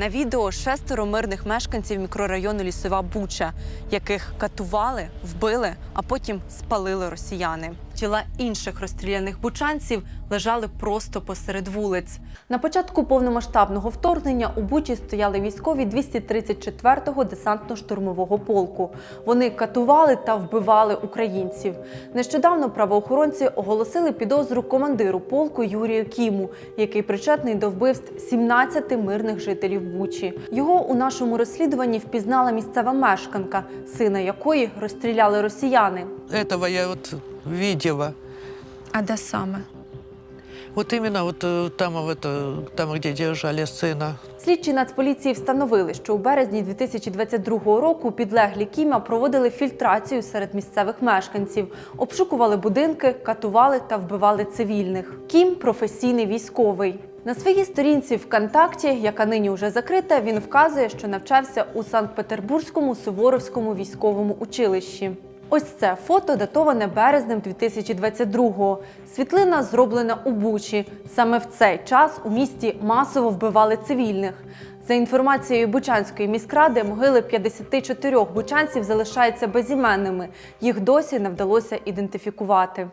на відео шестеро мирних мешканців мікрорайону Лісова Буча, яких катували, вбили, а потім спалили росіяни. Тіла інших розстріляних бучанців лежали просто посеред вулиць. На початку повномасштабного вторгнення у Бучі стояли військові 234-го десантно-штурмового полку. Вони катували та вбивали українців. Нещодавно правоохоронці оголосили підозру командиру полку Юрію Кіму, який причетний до вбивств 17 мирних жителів Бучі. Його у нашому розслідуванні впізнала місцева мешканка, сина якої розстріляли росіяни. Этого я вот видела. А де саме? Вот именно вот э, там, в это, там, где держали сына. Слідчі Нацполіції встановили, що у березні 2022 року підлеглі Кіма проводили фільтрацію серед місцевих мешканців, обшукували будинки, катували та вбивали цивільних. Кім професійний військовий. На своїй сторінці ВКонтакті, яка нині вже закрита, він вказує, що навчався у Санкт-Петербурзькому Суворовському військовому училищі. Ось це фото датоване березнем 2022-го. Світлина зроблена у Бучі. Саме в цей час у місті масово вбивали цивільних. За інформацією Бучанської міськради, могили 54 бучанців залишаються безіменними. Їх досі не вдалося ідентифікувати.